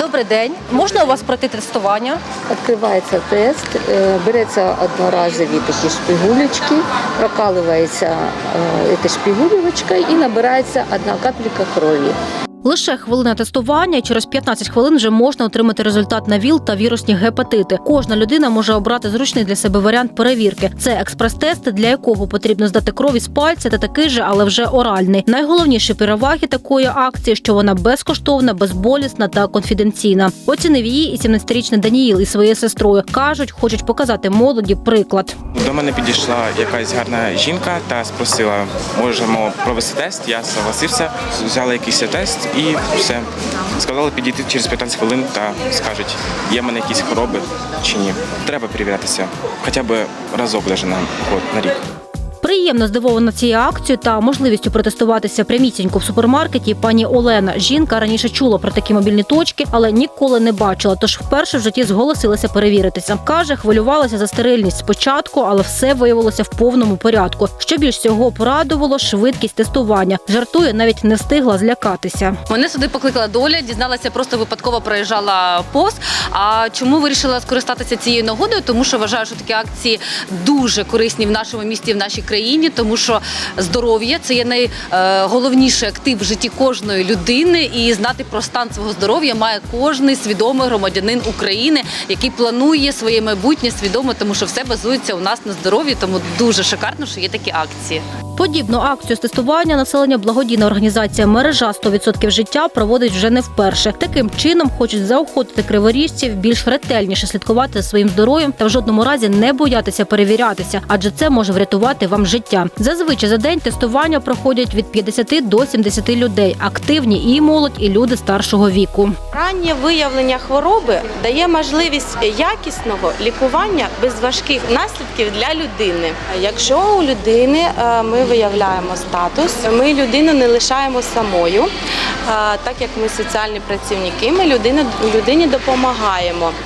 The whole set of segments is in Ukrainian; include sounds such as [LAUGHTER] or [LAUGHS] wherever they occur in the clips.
Добрий день. Можна у вас пройти тестування? Відкривається тест, е, береться одноразові такі шпигулечки, прокалується е, ця шпигулечка і набирається одна капелька крові. Лише хвилина тестування, і через 15 хвилин вже можна отримати результат на ВІЛ та вірусні гепатити. Кожна людина може обрати зручний для себе варіант перевірки. Це експрес-тест, для якого потрібно здати кров із пальця та такий же, але вже оральний. Найголовніші переваги такої акції, що вона безкоштовна, безболісна та конфіденційна. Оцінив її і 17-річний Даніїл із своєю сестрою. кажуть, хочуть показати молоді приклад. До мене підійшла якась гарна жінка та спросила, можемо провести тест. Я согласився, взяла якийсь тест і все. Сказали підійти через 15 хвилин та скажуть, є в мене якісь хвороби чи ні. Треба перевірятися хоча б разок навіть на рік. Приємно здивована цією акцією та можливістю протестуватися прямісінько в супермаркеті. Пані Олена жінка раніше чула про такі мобільні точки, але ніколи не бачила. Тож вперше в житті зголосилася перевіритися. каже, хвилювалася за стерильність спочатку, але все виявилося в повному порядку. Що більш всього порадувало швидкість тестування. Жартує, навіть не встигла злякатися. Мене сюди покликала доля, дізналася, просто випадково проїжджала повз. А чому вирішила скористатися цією нагодою? Тому що вважаю, що такі акції дуже корисні в нашому місті, в нашій країні, тому що здоров'я це є найголовніший актив в житті кожної людини, і знати про стан свого здоров'я має кожний свідомий громадянин України, який планує своє майбутнє свідомо, тому що все базується у нас на здоров'ї. Тому дуже шикарно, що є такі акції. Подібну акцію з тестування населення благодійна організація мережа 100% життя проводить вже не вперше. Таким чином хочуть заохотити криворіжців більш ретельніше слідкувати за своїм здоров'ям та в жодному разі не боятися перевірятися, адже це може врятувати вам життя. Зазвичай за день тестування проходять від 50 до 70 людей. Активні і молодь, і люди старшого віку. Раннє виявлення хвороби дає можливість якісного лікування без важких наслідків для людини. Якщо у людини е, ми виявляємо статус, ми людину не лишаємо самою, е, так як ми соціальні працівники, ми людині допомагаємо.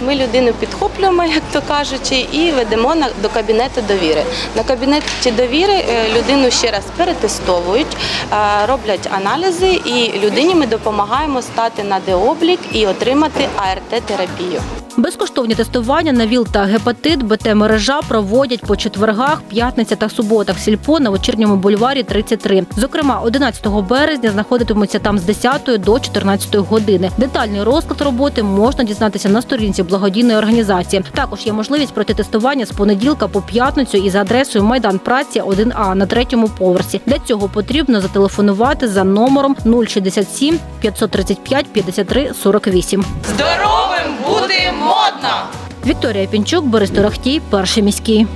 Ми людину підхоплюємо, [LAUGHS] як то кажучи, і ведемо до кабінету довіри. На кабінеті довіри е, людину ще раз перетестовують, е, роблять аналізи, і людині ми допомагаємо стати на деоблік і отримати АРТ-терапію. Безкоштовні тестування на ВІЛ та гепатит БТ мережа проводять по четвергах, п'ятниця та суботах. Сільпо на вечірньому бульварі 33. Зокрема, 11 березня знаходитимуться там з 10 до 14 години. Детальний розклад роботи можна дізнатися на сторінці благодійної організації. Також є можливість пройти тестування з понеділка по п'ятницю із адресою Майдан Праці 1А на третьому поверсі. Для цього потрібно зателефонувати за номером 067 535 53 48. Здоровим бути модно! Вікторія Пінчук, Борис Торохтій, перший міський.